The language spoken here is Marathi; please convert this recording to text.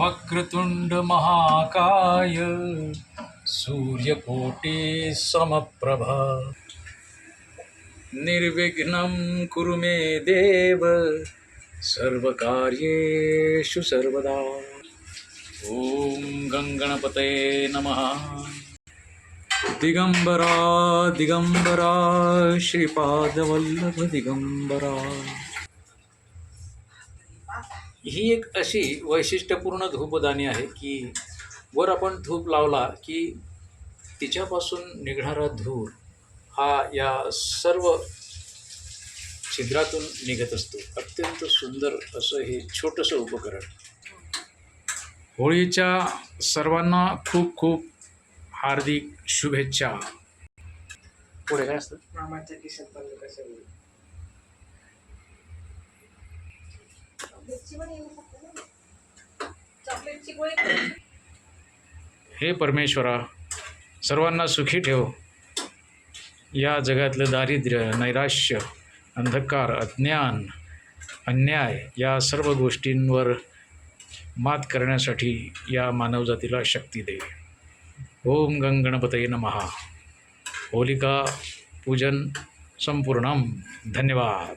वक्रतुंड महाकाय सूर्यकोटि समप्रभा। निर्विघ्नं कुरु मे देव सर्वकार्येषु सर्वदा। ॐ गङ्गणपतये नमः। दिगम्बरा दिगम्बरा श्रीपादवल्लभ ही एक अशी वैशिष्ट्यपूर्ण धूपदानी आहे की वर आपण धूप लावला की तिच्यापासून निघणारा धूर हा या सर्व छिद्रातून निघत असतो. अत्यंत सुंदर असं हे छोटंसं उपकरण. होळीच्या सर्वांना खूप खूप हार्दिक शुभेच्छा. पुढे काय असतं? मामाच्या हे परमेश्वरा सर्वांना सुखी ठेव. या जगातलं दारिद्र्य नैराश्य अंधकार अज्ञान अन्याय या सर्व गोष्टींवर मात करण्यासाठी या मानवजातीला शक्ती दे. ओम गंगणपतये नमहा होलिका पूजन संपूर्णम. धन्यवाद.